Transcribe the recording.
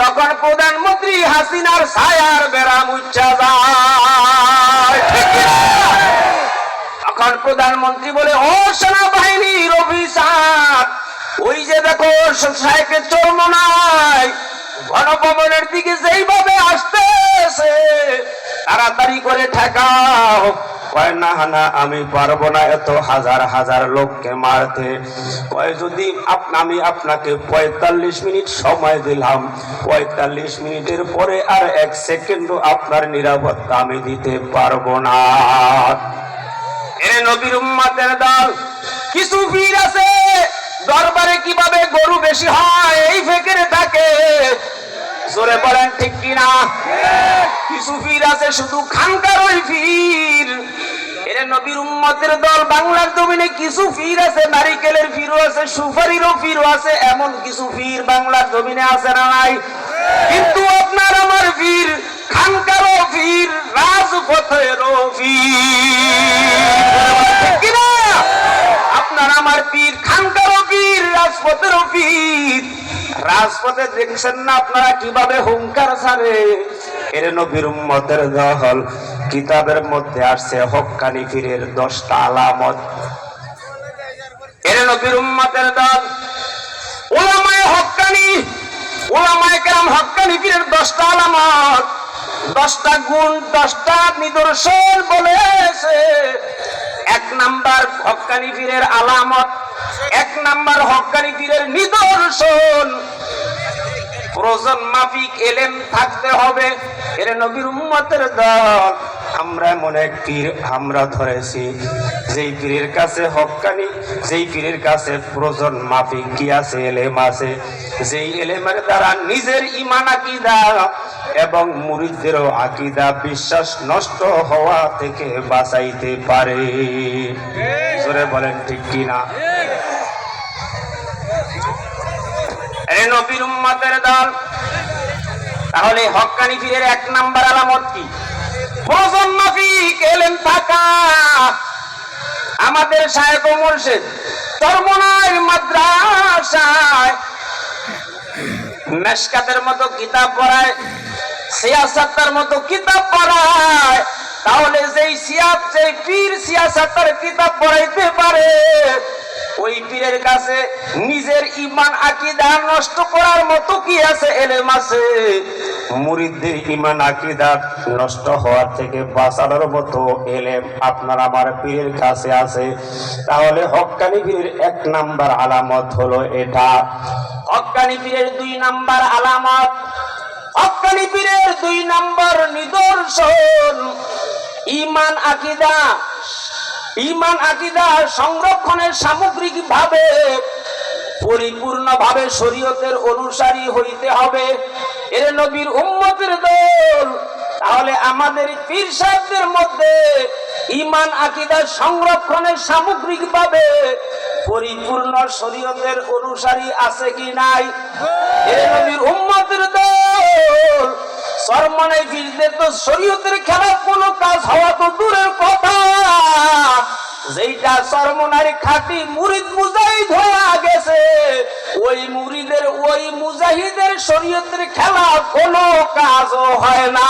তখন প্রধানমন্ত্রী হাসিনার ছায়ার বেড়া মুচ্ছা যায় ঠিক কি না? তখন প্রধানমন্ত্রী বলে, ও সেনাবাহিনীর অফিসার, ওই যে দেখো সাইকেল চর্মনায় গণভবনের দিকে যেইভাবে আসতেছে, তাড়াতাড়ি করে ঠেকাও কয় না না আমি পারব না এত হাজার হাজার লোককে মারতে। কয় যদি আমি আপনাকে পঁয়তাল্লিশ মিনিট সময় দিলাম পঁয়তাল্লিশ মিনিটের পরে আর এক সেকেন্ডও আপনার নিরাপত্তা আমি দিতে পারব না। এ নবীর উম্মাতের দল কিছু ভিড় আছে দরবারে কীভাবে গরু বেশি হয় এই ফেকেরে থাকে। জোরে বলেন ঠিক কিনা? কিছু ফির আছে শুধু এর নবীর উম্মতের দল বাংলার জমিনে কিছু ফির আছে, নারিকেলের ফিরও আছে, সুপারিরও ফিরও আছে, এমন কিছু ফির বাংলার জমিনে আছে না নাই? কিন্তু আপনার আমার ফির খানকারও ফির রাজপথেরও ফির আপনার আমার পীর খানকারও পীর, রাজপথেরও পীর। রাজপথে দেখছেন না আপনারা কীভাবে হুঙ্কার ছাড়ে? এর নবীর উম্মতের দল কিতাবের মধ্যে আসছে হক্কানি পীরের দশটা আলামত। এর নবীর উম্মতের দল ওলামায়ে হক্কানি ওলামায়ে কেরাম হক্কানি পীরের দশটা আলামত। দশটা গুণ, দশটা নিদর্শন বলেছে। এক নাম্বার হকানি পীরের আলামত, এক নাম্বার হকানি পীরের নিদর্শন। প্রজন মাফিক এলেম থাকতে হবে, এর নবীর উম্মতের দল। আমরা মনে এক পীর, আমরা ধরেছি, যেই পীরের কাছে হক্কানি, যেই পীরের কাছে প্রয়োজন মাফিক কি আছে, এলেম আছে, যেই এলেমের দ্বারা নিজের ইমান আকিদা এবং মুরিদদেরও আকিদা বিশ্বাস নষ্ট হওয়া থেকে বাঁচাইতে পারে। জোরে বলেন, ঠিক কিনা নবীর উম্মতের দল, তাহলে হক্কানি পীরের এক নাম্বার আলামত কি? প্রয়োজন মাফিক এলেন থাকা। আমাদের সাহেব মুর্শিদ চরমনায় মাদ্রাসায় মেশকাতের মতো কিতাব পড়ায় সিয়াসাত্তার মতো কিতাব পড়ায়, তাহলে যেই সিয়াব যেই পীর সিয়াসাত্তার কিতাব পড়াইতে পারে ওই পীরের কাছে নিজের ইমান আকিদা নষ্ট করার মতো কি আছে এলেম আছে? মুরিদদের ইমান আকিদা নষ্ট হওয়ার থেকে বাঁচানোর মতো এলেম আপনার আমার পীরের কাছে আছে। তাহলে হক্কানি পীরের এক নাম্বার আলামত হলো এটা। হক্কানি পীরের দুই নাম্বার আলামত। হক্কানি পীরের দুই নাম্বার নিদর্শন। ইমান আকিদা ইমান, আকিদা সংরক্ষণের সামগ্রিক ভাবে পরিপূর্ণ ভাবে শরীয়তের অনুসারী হইতে হবে। এর নবীর উম্মতের দল, তাহলে আমাদের পীর সাহেবদের মধ্যে ইমান, আকিদা সংরক্ষণের সামগ্রিক ভাবে পরিপূর্ণ শরীয়তের অনুসারী আছে কি নাই? এর নবীর উম্মতের দল সরমানাই ফিরদের তো শরীয়তের খেলা কোনো কাজ হওয়া তো দূরের কথা। যেইটা সরমনারি খাটি মুরিদ মুজাহিদ হয়ে গেছে। ওই মুরিদের, ওই মুজাহিদের শরীয়তের খেলা কোনো কাজও হয় না।